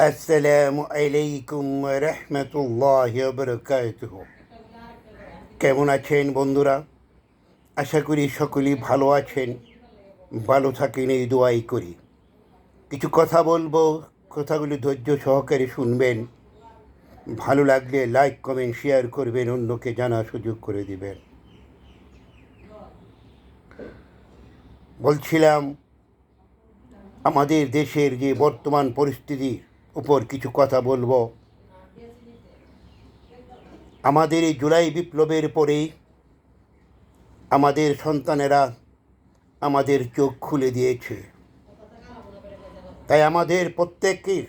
আসসালামু আলাইকুম রহমতুল্লাহ বরকাতুহ কেমন আছেন বন্ধুরা আশা করি সকলেই ভালো আছেন ভালো থাকেন এই দোয়াই করি কিছু কথা বলব কথাগুলি ধৈর্য সহকারে শুনবেন ভালো লাগলে লাইক কমেন্ট শেয়ার করবেন অন্যকে জানার সুযোগ করে দিবেন বলছিলাম আমাদের দেশের যে বর্তমান পরিস্থিতির উপর কিছু কথা বলব। আমাদের এই জুলাই বিপ্লবের পরেই আমাদের সন্তানেরা আমাদের চোখ খুলে দিয়েছে। তাই আমাদের প্রত্যেকের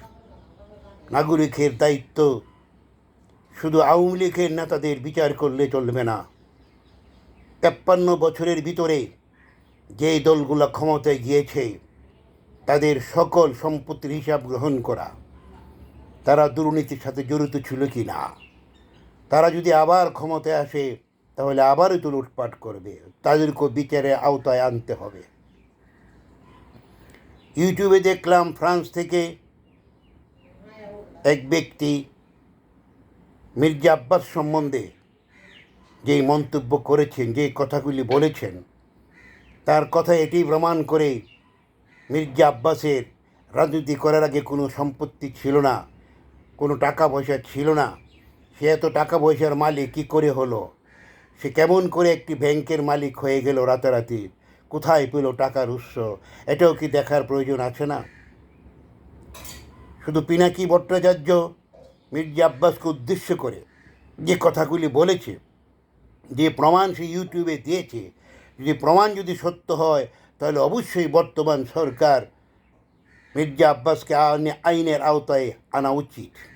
নাগরিকের দায়িত্ব শুধু আওয়ামী লীগের নেতাদের বিচার করলে চলবে না। তেপ্পান্ন বছরের ভিতরে যে দলগুলো ক্ষমতায় গিয়েছে, তাদের সকল সম্পত্তির হিসাব গ্রহণ করা। তারা দুর্নীতির সাথে জড়িত ছিল কি না? তারা যদি আবার ক্ষমতায় আসে, তাহলে আবারও তো লুটপাট করবে। তাদেরকে বিচারে আওতায় আনতে হবে। ইউটিউবে দেখলাম ফ্রান্স থেকে এক ব্যক্তি মির্জা আব্বাস সম্বন্ধে যেই মন্তব্য করেছেন, যে কথাগুলি বলেছেন, তার কথা এটি প্রমাণ করে মির্জা আব্বাসের রাজনীতি করার আগে কোনো সম্পত্তি ছিল না। কোনো টাকা পয়সা ছিল না। সে এত টাকা পয়সার মালিক কী করে হলো? সে কেমন করে একটি ব্যাংকের মালিক হয়ে গেল রাতারাতি? কোথায় পেল টাকার উৎস? এটাও কি দেখার প্রয়োজন আছে না? শুধু পিনাকি ভট্টাচার্য মির্জা আব্বাসকে উদ্দেশ্য করে যে কথাগুলি বলেছে, যে প্রমাণ সে ইউটিউবে দিয়েছে, যদি প্রমাণ যদি সত্য হয়, তাহলে অবশ্যই বর্তমান সরকার মির্জা আব্বাসকে আইনে- আইনের আওতায় আনা উচিত।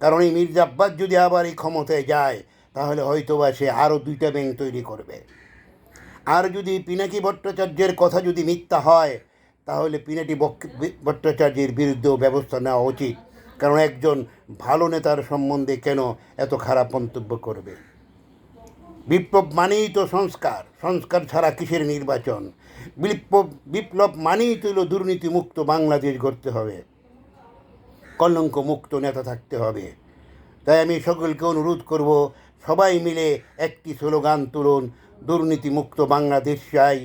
কারণ এই মির্জা আব্বাস যদি আবার এই ক্ষমতায় যায়, তাহলে হয়তোবা সে আরও দুইটা ব্যাংক তৈরি করবে। আর যদি পিনাকি ভট্টাচার্যের কথা যদি মিথ্যা হয়, তাহলে পিনাকি ভট্টাচার্যের বিরুদ্ধেও ব্যবস্থা নেওয়া উচিত। কারণ একজন ভালো নেতার সম্বন্ধে কেন এত খারাপ মন্তব্য করবে? বিপ্লব মানেই তো সংস্কার। সংস্কার ছাড়া কিসের নির্বাচন? বিপ্লব বিপ্লব মানেই তো দুর্নীতিমুক্ত বাংলাদেশ গড়তে হবে। কলঙ্ক মুক্ত নেতা থাকতে হবে। তাই আমি সকলকে অনুরোধ করব, সবাই মিলে একটি স্লোগান তুলুন, দুর্নীতিমুক্ত বাংলাদেশ চাই,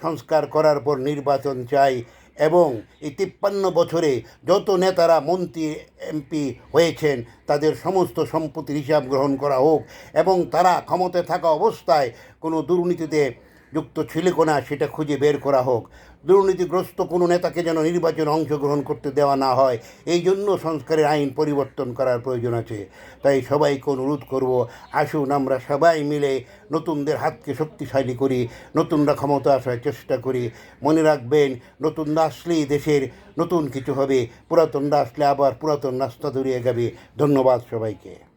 সংস্কার করার পর নির্বাচন চাই এবং এই তিপ্পান্ন বছরে যত নেতারা মন্ত্রী, এমপি হয়েছেন, তাদের সমস্ত সম্পত্তির হিসাব গ্রহণ করা হোক এবং তারা ক্ষমতায় থাকা অবস্থায় কোনো দুর্নীতিতে যুক্ত ছিল না সেটা খুঁজে বের করা হোক। দুর্নীতিগ্রস্ত কোনো নেতাকে যেন নির্বাচনে অংশগ্রহণ করতে দেওয়া না হয়, এই জন্য সংস্কারের আইন পরিবর্তন করার প্রয়োজন আছে। তাই সবাইকে অনুরোধ করব, আসুন আমরা সবাই মিলে নতুনদের হাতকে শক্তিশালী করি, নতুনরা ক্ষমতা আসার চেষ্টা করি। মনে রাখবেন নতুনরা আসলেই দেশের নতুন কিছু হবে পুরাতনরা আসলে আবার পুরাতন রাস্তা ধরিয়ে যাবে। ধন্যবাদ সবাইকে।